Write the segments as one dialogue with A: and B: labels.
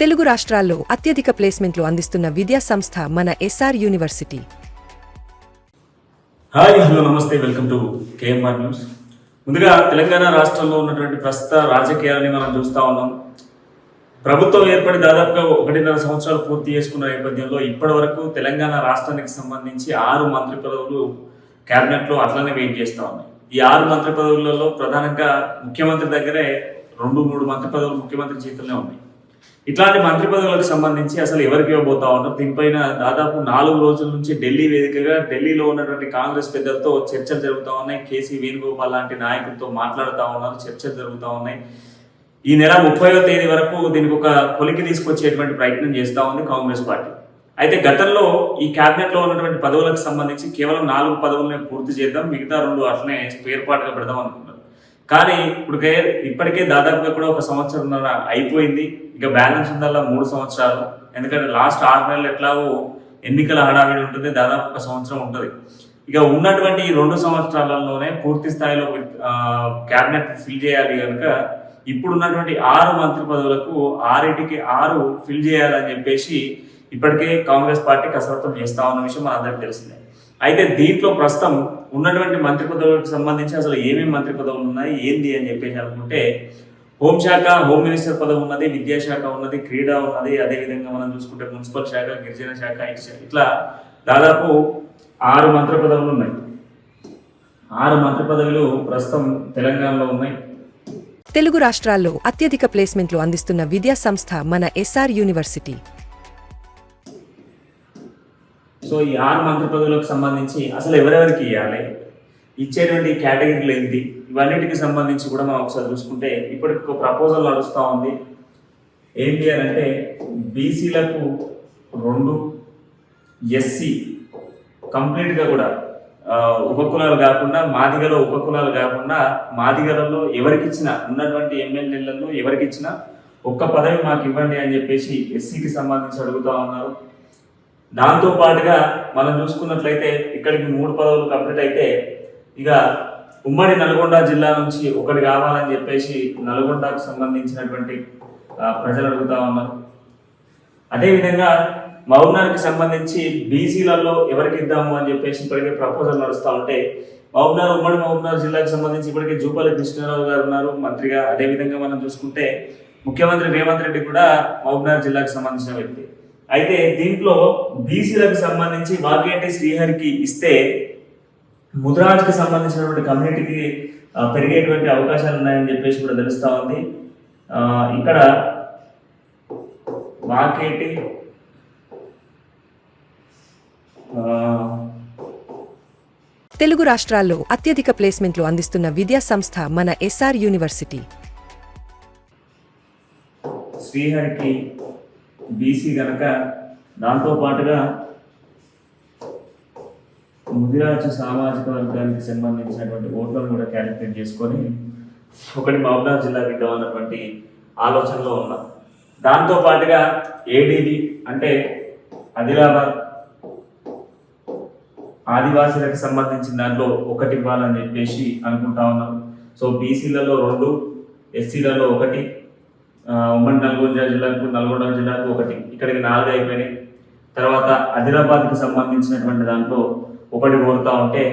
A: తెలుగు రాష్ట్రాల్లో అత్యధిక ప్లేస్మెంట్లు అందిస్తున్న విద్యా సంస్థ మన ఎస్ఆర్ యూనివర్సిటీ.
B: హాయ్ హలో నమస్తే వెల్కమ్ టు కేఎంఆర్ న్యూస్. ముందుగా తెలంగాణ రాష్ట్రంలో ఉన్నటువంటి ప్రస్తుత రాజకీయాలని మనం చూస్తా ఉన్నాం. ప్రభుత్వం ఏర్పడి దాదాపుగా ఒకటిన్నర సంవత్సరాలు పూర్తి చేసుకున్న నేపథ్యంలో ఇప్పటి వరకు తెలంగాణ రాష్ట్రానికి సంబంధించి ఆరు మంత్రి పదవులు క్యాబినెట్లో లో అట్లనే వెయిట్ చేస్తా ఉన్నాయి. ఈ ఆరు మంత్రి పదవులలో ప్రధానంగా ముఖ్యమంత్రి దగ్గరే రెండు మూడు మంత్రి పదవులు ముఖ్యమంత్రి చేతుల్లో ఉన్నాయి. ఇట్లాంటి మంత్రి పదవులకు సంబంధించి అసలు ఎవరికి ఇవ్వబోతా ఉన్నారు దీనిపైన దాదాపు నాలుగు రోజుల నుంచి ఢిల్లీ వేదికగా ఢిల్లీలో ఉన్నటువంటి కాంగ్రెస్ పెద్దలతో చర్చలు జరుగుతూ ఉన్నాయి. కేసీ వేణుగోపాల్ లాంటి నాయకులతో మాట్లాడుతూ ఉన్నారు చర్చలు జరుగుతూ ఉన్నాయి. ఈ నెల ముప్పైవ తేదీ వరకు దీనికి ఒక కొలికి తీసుకొచ్చేటువంటి ప్రయత్నం చేస్తూ ఉంది కాంగ్రెస్ పార్టీ. అయితే గతంలో ఈ క్యాబినెట్లో ఉన్నటువంటి పదవులకు సంబంధించి కేవలం నాలుగు పదవులనే పూర్తి చేద్దాం మిగతా రెండు అట్లనే స్పేర్ పెడదాం అనుకున్నారు. కానీ ఇప్పుడు ఇప్పటికే దాదాపుగా కూడా ఒక సంవత్సరం అయిపోయింది. ఇక బ్యాలెన్స్ ఉందల్లా మూడు సంవత్సరాలు. ఎందుకంటే లాస్ట్ ఆరు నెలలు ఎట్లాగో ఎన్నికల హడావిడి ఉంటుంది. దాదాపు ఒక సంవత్సరం ఉంటుంది. ఇక ఉన్నటువంటి ఈ రెండు సంవత్సరాలలోనే పూర్తి స్థాయిలో క్యాబినెట్ ఫిల్ చేయాలి కనుక ఇప్పుడు ఉన్నటువంటి ఆరు మంత్రి పదవులకు ఆరింటికి ఆరు ఫిల్ చేయాలని చెప్పేసి ఇప్పటికే కాంగ్రెస్ పార్టీ కసరత్తం చేస్తా ఉన్న విషయం మనందరికీ తెలిసిందే. అయితే దీంట్లో ప్రస్తుతం ఉన్నటువంటి మంత్రి పదవులకు సంబంధించి అసలు ఏమేమి మంత్రి పదవులు ఉన్నాయి ఏంది అని చెప్పేసి అనుకుంటే హోంశాఖ హోమ్ మినిస్టర్ పదవి ఉన్నది విద్యాశాఖ ఉన్నది క్రీడా ఉన్నది అదేవిధంగా మనం చూసుకుంటే మున్సిపల్ శాఖ గిరిజన శాఖ శాఖ ఇట్లా దాదాపు ఆరు మంత్రి పదవులు ఉన్నాయి. ఆరు మంత్రి పదవులు ప్రస్తుతం తెలంగాణలో ఉన్నాయి.
A: తెలుగు రాష్ట్రాల్లో అత్యధిక ప్లేస్మెంట్లు అందిస్తున్న విద్యా సంస్థ మన ఎస్ఆర్ యూనివర్సిటీ.
B: సో ఈ ఆరు మంత్రి పదవులకు సంబంధించి అసలు ఎవరెవరికి ఇవ్వాలి ఇచ్చేటువంటి కేటగిరీలు ఏంటి? ఇవన్నిటికి సంబంధించి కూడా మనం ఒకసారి చూసుకుంటే ఇప్పటికి ఒక ప్రపోజల్ నడుస్తూ ఉంది. ఏంటి అని అంటే బీసీలకు రెండు ఎస్సీ కంప్లీట్గా కూడా ఉపకులాలు కాకుండా మాదిగలో ఉపకులాలు కాకుండా మాదిగలలో ఎవరికిచ్చినా ఉన్నటువంటి ఎమ్మెల్యేలలో ఎవరికిచ్చినా ఒక్క పదవి మాకు ఇవ్వండి అని చెప్పేసి ఎస్సీకి సంబంధించి అడుగుతా ఉన్నారు. దాంతో పాటుగా మనం చూసుకున్నట్లయితే ఇక్కడికి మూడు పదవులు కంప్లీట్ అయితే ఇక ఉమ్మడి నల్గొండ జిల్లా నుంచి ఒకటి కావాలని చెప్పేసి నల్గొండకు సంబంధించినటువంటి ప్రజలు అడుగుతా ఉన్నారు. అదేవిధంగా మౌనానికి సంబంధించి బీసీలలో ఎవరికి ఇద్దాము అని చెప్పేసి ఇప్పటికే ప్రపోజల్ నడుస్తూ ఉంటే మహబూబ్నగర్ ఉమ్మడి మహబూబ్నగర్ జిల్లాకు సంబంధించి ఇప్పటికే జూపాలి కృష్ణారావు గారు ఉన్నారు. మంత్రిగా అదేవిధంగా మనం చూసుకుంటే ముఖ్యమంత్రి రేవంత్ రెడ్డి కూడా మహబూబ్నగర్ జిల్లాకు సంబంధించిన వ్యక్తి. అయితే దీంట్లో బీసీలకు సంబంధించి వాకేటి శ్రీహరికి ఇస్తే ముద్రాజ్కి సంబంధించినటువంటి కమ్యూనిటీకి పెరిగేటువంటి అవకాశాలు ఉన్నాయని చెప్పేసి కూడా తెలుస్తా ఉంది. ఆ, ఇక్కడ వాకేటి
A: తెలుగు రాష్ట్రాల్లో అత్యధిక ప్లేస్మెంట్లు అందిస్తున్న విద్యా సంస్థ మన ఎస్ఆర్ యూనివర్సిటీ.
B: శ్రీహరికి బీసీ గనక దాంతో పాటుగా ముదిరాజు సామాజిక వర్గానికి సంబంధించినటువంటి ఓట్లను కూడా క్యాలిక్యులేట్ చేసుకొని ఒకటి మహబూబ్నగర్ జిల్లాకి ఇద్దామన్నటువంటి ఆలోచనలో ఉన్నాం. దాంతో పాటుగా ఏడీబీ అంటే ఆదిలాబాద్ ఆదివాసీలకు సంబంధించిన దాంట్లో ఒకటి ఇవ్వాలని చెప్పేసి అనుకుంటా ఉన్నాం. సో బీసీలలో రెండు ఎస్సీలలో ఒకటి ఉమ్మడి నల్గొండ జిల్లాకు నల్గొండ జిల్లాకు ఒకటి. ఇక్కడికి నాలుగు అయిపోయినాయి. తర్వాత ఆదిలాబాద్కి సంబంధించినటువంటి దాంట్లో ఒకటి కోరుతూ ఉంటే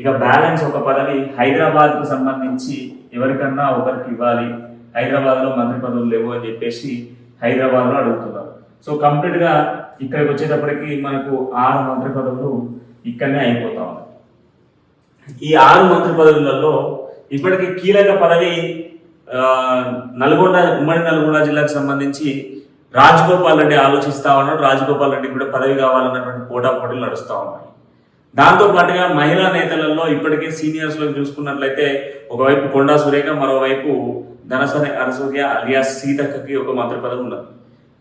B: ఇక బ్యాలెన్స్ ఒక పదవి హైదరాబాద్కు సంబంధించి ఎవరికన్నా ఒకరికి ఇవ్వాలి. హైదరాబాద్లో మంత్రి పదవులు లేవు అని చెప్పేసి హైదరాబాద్లో అడుగుతున్నారు. సో కంప్లీట్గా ఇక్కడికి వచ్చేటప్పటికి మనకు ఆరు మంత్రి పదవులు ఇక్కడనే అయిపోతా ఉన్నాయి. ఈ ఆరు మంత్రి పదవులలో ఇప్పటికి కీలక పదవి నల్గొండ ఉమ్మడి నల్గొండ జిల్లాకు సంబంధించి రాజగోపాల్ రెడ్డి ఆలోచిస్తా ఉన్నాడు. రాజగోపాల్ రెడ్డి కూడా పదవి కావాలన్నటువంటి పోటా నడుస్తూ ఉన్నాయి. దాంతో పాటుగా మహిళా నేతలలో ఇప్పటికే సీనియర్స్లో చూసుకున్నట్లయితే ఒకవైపు కొండా సురేఖ మరోవైపు ధనసరి అరసూర్య అలియాస్ సీతక్కకి ఒక మంత్రి పదవి ఉన్నది.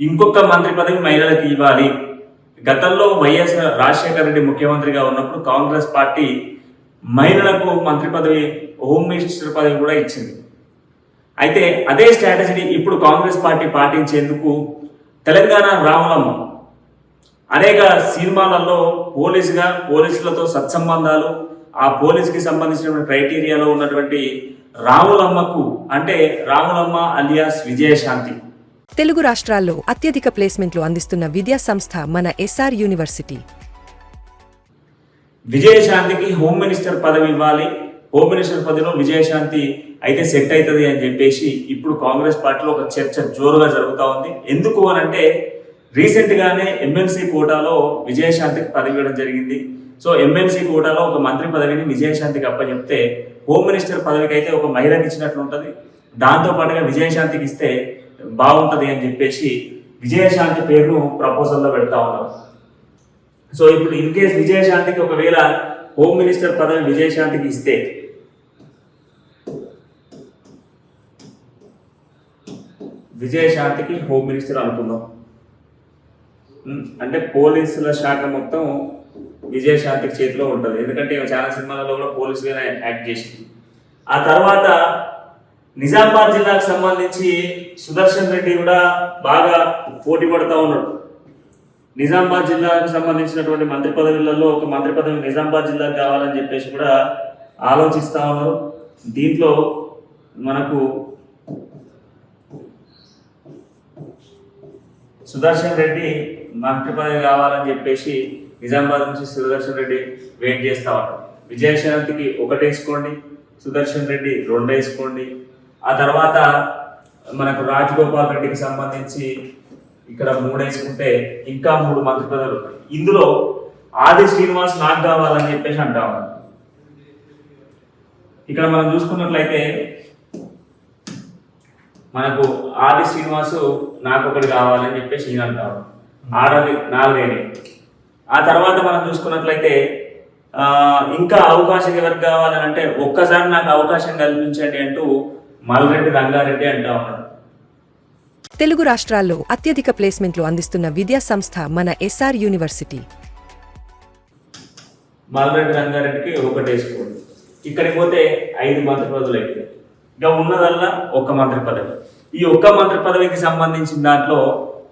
B: ఇంకొక మంత్రి పదవి మహిళలకు ఇవ్వాలి. గతంలో వైఎస్ రాజశేఖర రెడ్డి ముఖ్యమంత్రిగా ఉన్నప్పుడు కాంగ్రెస్ పార్టీ మహిళలకు మంత్రి పదవి హోమ్ మినిస్టర్ పదవి కూడా ఇచ్చింది. అయితే అదే స్ట్రాటజీని ఇప్పుడు కాంగ్రెస్ పార్టీ పాటించేందుకు తెలంగాణ రాములమ్మ అనేక సినిమాలలో పోలీసుగా పోలీసులతో సత్సంబంధాలు ఆ పోలీసుకి సంబంధించిన క్రైటీరియాలో ఉన్నటువంటి రాములమ్మకు అంటే రాములమ్మ అలియాస్ విజయశాంతి.
A: తెలుగు రాష్ట్రాల్లో అత్యధిక ప్లేస్మెంట్లు అందిస్తున్న విద్యా సంస్థ మన ఎస్ఆర్ యూనివర్సిటీ.
B: విజయశాంతికి హోమ్ మినిస్టర్ పదవి ఇవ్వాలి. హోమ్ మినిస్టర్ పదవిలో విజయశాంతి అయితే సెట్ అవుతుంది అని చెప్పేసి ఇప్పుడు కాంగ్రెస్ పార్టీలో ఒక చర్చ జోరుగా జరుగుతూ ఉంది. ఎందుకు అని అంటే ఎమ్మెల్సీ కోటాలో విజయశాంతికి పదవి ఇవ్వడం జరిగింది. సో ఎమ్మెల్సీ కోటాలో ఒక మంత్రి పదవిని విజయశాంతికి అప్పచెప్తే హోమ్ మినిస్టర్ పదవికి అయితే ఒక మహిళకి ఇచ్చినట్లు ఉంటుంది. దాంతో పాటుగా విజయశాంతికి ఇస్తే బాగుంటుంది అని చెప్పేసి విజయశాంతి పేరును ప్రపోజల్లో పెడతా ఉన్నారు. సో ఇప్పుడు ఇన్ కేస్ విజయశాంతికి ఒకవేళ హోమ్ మినిస్టర్ పదవి విజయశాంతికి ఇస్తే విజయశాంతికి హోమ్ మినిస్టర్ అనుకుందాం అంటే పోలీసుల శాఖ మొత్తం విజయశాంతికి చేతిలో ఉంటుంది. ఎందుకంటే చాలా సినిమాలలో కూడా పోలీసుగానే యాక్ట్ చేసింది. ఆ తర్వాత నిజామాబాద్ జిల్లాకు సంబంధించి సుదర్శన్ రెడ్డి కూడా బాగా పోటీ పడుతూ ఉన్నాడు. నిజామాబాద్ జిల్లాకు సంబంధించినటువంటి మంత్రి పదవులలో ఒక మంత్రి పదవి నిజామాబాద్ జిల్లాకు కావాలని చెప్పేసి కూడా ఆలోచిస్తా ఉన్నారు. దీంట్లో మనకు సుదర్శన్ రెడ్డి మంత్రి పదవి కావాలని చెప్పేసి నిజామాబాద్ నుంచి సుదర్శన్ రెడ్డి వెయిట్ చేస్తా ఉంటారు విజయశాంతికి ఒకటి వేసుకోండి సుదర్శన్ రెడ్డి రెండు వేసుకోండి. ఆ తర్వాత మనకు రాజగోపాల్ రెడ్డికి సంబంధించి ఇక్కడ మూడు వేసుకుంటే ఇంకా మూడు మంత్రి పదవులు ఇందులో ఆది శ్రీనివాస్ నాకు కావాలని చెప్పేసి అంటా ఇక్కడ మనం చూసుకున్నట్లయితే మనకు ఆది శ్రీనివాసు నాకు ఒకటి కావాలని చెప్పేసి ఈయన అంటారు ఆడది నాలుగైనవి ఆ తర్వాత మనం చూసుకున్నట్లయితే ఇంకా అవకాశం ఎవరికి కావాలని అంటే ఒక్కసారి నాకు అవకాశం కల్పించండి అంటూ మల్రెడ్డి రంగారెడ్డి అంటా ఉన్నాడు
A: తెలుగు రాష్ట్రాల్లో అత్యధిక ప్లేస్మెంట్లు అందిస్తున్న విద్యా సంస్థ మన ఎస్ఆర్ యూనివర్సిటీ.
B: మల్రెడ్డి రంగారెడ్డికి ఒకటి వేసుకోండి ఇక్కడికి పోతే ఐదు మంత్రి పదవులు అయిపోయాయి ఇక ఉన్నదల్లా ఒక్క మంత్రి పదవి. ఈ ఒక్క మంత్రి పదవికి సంబంధించిన దాంట్లో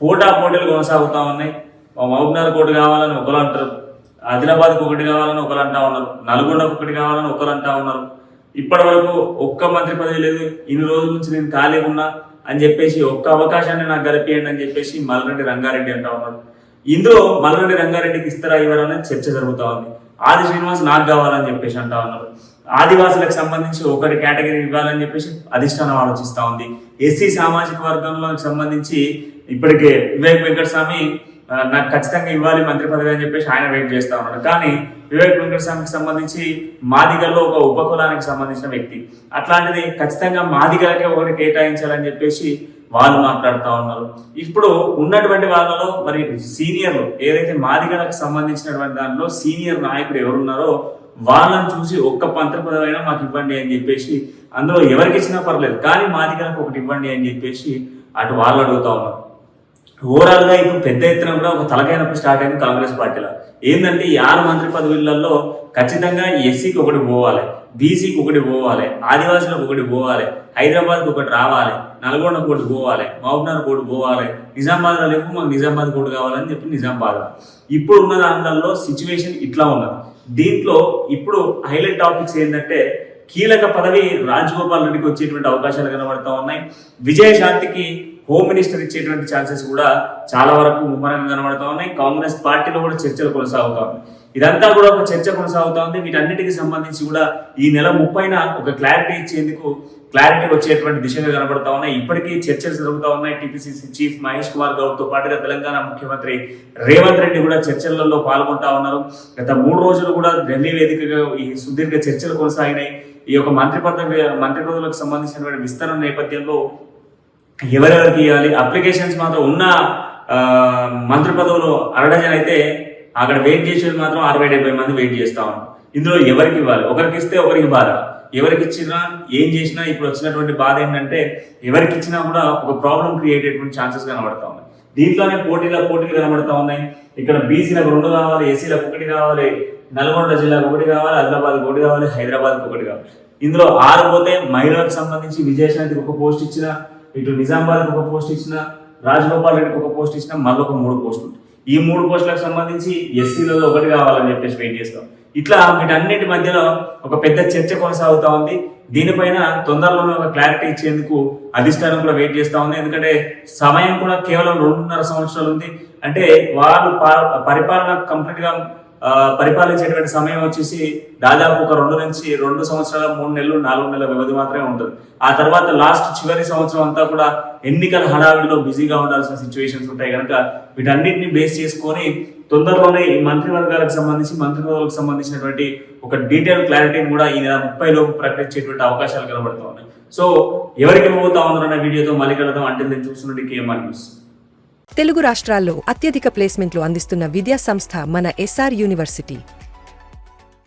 B: పోటా పోటీలు కొనసాగుతా ఉన్నాయి. మహబూబ్నగర్ ఒకటి కావాలని ఒకరు అంటారు. ఆదిలాబాద్కి ఒకటి కావాలని ఒకరు అంటా ఉన్నారు. నల్గొండకు ఒకటి కావాలని ఒకరు అంటా ఉన్నారు. ఇప్పటి వరకు ఒక్క మంత్రి పదవి లేదు. ఇన్ని రోజుల నుంచి నేను ఖాళీగా ఉన్నా అని చెప్పేసి ఒక్క అవకాశాన్ని నాకు గడిపేయండి అని చెప్పేసి మల్లరెడ్డి రంగారెడ్డి అంటా ఉన్నారు. ఇందులో మల్లరెడ్డి రంగారెడ్డికి ఇస్తారా ఇవ్వరనే చర్చ జరుగుతా ఉంది. ఆది శ్రీనివాస్ నాకు కావాలని చెప్పేసి అంటా ఉన్నారు. ఆదివాసులకు సంబంధించి ఒకరి కేటగిరీ ఇవ్వాలని చెప్పేసి అధిష్టానం ఆలోచిస్తూ ఉంది. ఎస్సీ సామాజిక వర్గంలో సంబంధించి ఇప్పటికే వివేక్ వెంకటస్వామి నాకు ఖచ్చితంగా ఇవ్వాలి మంత్రి పదవి అని చెప్పేసి ఆయన వెయిట్ చేస్తూ ఉన్నాడు. కానీ వివేక్ వెంకటస్వామికి సంబంధించి మాదిగల్లో ఒక ఉపకులానికి సంబంధించిన వ్యక్తి. అట్లాంటిది ఖచ్చితంగా మాదిగలకే ఒకటి కేటాయించాలని చెప్పేసి వాళ్ళు మాట్లాడుతూ ఉన్నారు. ఇప్పుడు ఉన్నటువంటి వాళ్ళలో మరి సీనియర్లు ఏదైతే మాదిగలకు సంబంధించినటువంటి దాంట్లో సీనియర్ నాయకుడు ఎవరున్నారో వాళ్ళని చూసి ఒక్క పంత్ర పదవైనా మాకు ఇవ్వండి అని చెప్పేసి అందులో ఎవరికి ఇచ్చినా పర్లేదు కానీ మాదిగలకు ఒకటి ఇవ్వండి అని చెప్పేసి అటు వాళ్ళు అడుగుతా ఉన్నారు. ఓవరాల్గా ఇప్పుడు పెద్ద ఎత్తున కూడా ఒక తలకైనప్పుడు స్టార్ట్ అయింది కాంగ్రెస్ పార్టీలో. ఏంటంటే ఈ ఆరు మంత్రి పదవులలో ఖచ్చితంగా ఎస్సీకి ఒకటి పోవాలి బీసీకి ఒకటి పోవాలి ఆదివాసులకు ఒకటి పోవాలి హైదరాబాద్కి ఒకటి రావాలి నల్గొండకు ఒకటి పోవాలి మహబూబ్నగర్ ఒకటి పోవాలి నిజామాబాద్లో లేకపోతే మాకు నిజామాబాద్ ఒకటి కావాలని చెప్పి నిజామాబాద్ ఇప్పుడు ఉన్న దాంట్లో సిచ్యువేషన్ ఇట్లా ఉన్నది. దీంట్లో ఇప్పుడు హైలైట్ టాపిక్స్ ఏంటంటే కీలక పదవి రాజగోపాల్ రెడ్డికి వచ్చేటువంటి అవకాశాలు కనబడతా ఉన్నాయి. విజయశాంతికి హోమ్ మినిస్టర్ ఇచ్చేటువంటి ఛాన్సెస్ కూడా చాలా వరకు ముమ్మరంగా కనబడతా ఉన్నాయి. కాంగ్రెస్ పార్టీలో కూడా చర్చలు కొనసాగుతా ఉన్నాయి. ఇదంతా కూడా ఒక చర్చ కొనసాగుతా ఉంది. వీటన్నిటికి సంబంధించి కూడా ఈ నెల ముప్పైన ఒక క్లారిటీ ఇచ్చేందుకు క్లారిటీ వచ్చేటువంటి దిశగా కనబడతా ఉన్నాయి. ఇప్పటికీ చర్చలు జరుగుతూ ఉన్నాయి. టీపీసీసీ చీఫ్ మహేష్ కుమార్ గౌడ్తో పాటుగా తెలంగాణ ముఖ్యమంత్రి రేవంత్ రెడ్డి కూడా చర్చలలో పాల్గొంటా ఉన్నారు. గత మూడు రోజులు కూడా ఢిల్లీ వేదికగా ఈ సుదీర్ఘ చర్చలు కొనసాగినాయి. ఈ యొక్క మంత్రి పదవి మంత్రి పదవులకు సంబంధించినటువంటి విస్తరణ నేపథ్యంలో ఎవరెవరికి ఇవ్వాలి? అప్లికేషన్స్ మాత్రం ఉన్న మంత్రి పదవులు అరడజన్ అయితే అక్కడ వెయిట్ చేసేది మాత్రం అరవై డెబ్బై మంది వెయిట్ చేస్తా ఉన్నారు. ఇందులో ఎవరికి ఇవ్వాలి? ఒకరికి ఇస్తే ఒకరికి బాధ ఎవరికి ఇచ్చినా ఏం చేసినా ఇప్పుడు వచ్చినటువంటి బాధ ఏంటంటే ఎవరికి ఇచ్చినా కూడా ఒక ప్రాబ్లం క్రియేట్ అయ్యేటువంటి ఛాన్సెస్ కనబడతా ఉన్నాయి. దీంట్లోనే పోటీల పోటీలు కనబడతా ఉన్నాయి. ఇక్కడ బీసీలకు రెండు కావాలి ఏసీలకు ఒకటి కావాలి నల్గొండ జిల్లాకు ఒకటి కావాలి ఆదిలాబాద్ ఒకటి కావాలి హైదరాబాద్కి ఒకటి కావాలి. ఇందులో ఆరు పోతే మహిళలకు సంబంధించి విజయశాంతికి ఒక పోస్ట్ ఇచ్చిన ఇటు నిజామాబాద్కి ఒక పోస్ట్ ఇచ్చిన రాజగోపాల్ రెడ్డికి ఒక పోస్ట్ ఇచ్చిన మళ్ళీ ఒక మూడు పోస్టులు ఈ మూడు పోస్టులకు సంబంధించి ఎస్సీలలో ఒకటి కావాలని చెప్పేసి వెయిట్ చేస్తాం. ఇట్లా వీటన్నిటి మధ్యలో ఒక పెద్ద చర్చ కొనసాగుతా ఉంది. దీనిపైన తొందరలోనే ఒక క్లారిటీ ఇచ్చేందుకు అధిష్టానం కూడా వెయిట్ చేస్తూ ఉంది. ఎందుకంటే సమయం కూడా కేవలం రెండున్నర సంవత్సరాలు ఉంది. అంటే వాళ్ళు పరిపాలన కంప్లీట్గా పరిపాలించేటువంటి సమయం వచ్చేసి దాదాపు ఒక రెండు నుంచి రెండు సంవత్సరాల మూడు నెలలు నాలుగు నెలల వ్యవధి మాత్రమే ఉంటుంది. ఆ తర్వాత లాస్ట్ చివరి సంవత్సరం అంతా కూడా ఎన్నికల హడావిడిలో బిజీగా ఉండాల్సిన సిచ్యువేషన్స్ ఉంటాయి కనుక వీటన్నిటిని బేస్ చేసుకొని తొందరలోనే ఈ మంత్రివర్గాలకు సంబంధించి మంత్రివర్గాలకు సంబంధించినటువంటి ఒక డీటెయిల్ క్లారిటీని కూడా ఈ నెల ముప్పై లోపు ప్రకటించేటువంటి అవకాశాలు కనబడుతూ ఉన్నాయి. సో ఎవరికి పోతా ఉన్నారన్న వీడియోతో మళ్ళీ కలుద్దాం. అంటే నేను చూస్తున్నట్టు కేఎంఆర్ న్యూస్
A: తెలుగు రాష్ట్రాల్లో అత్యధిక ప్లేస్మెంట్లు అందిస్తున్న విద్యా సంస్థ మన ఎస్ఆర్ యూనివర్సిటీ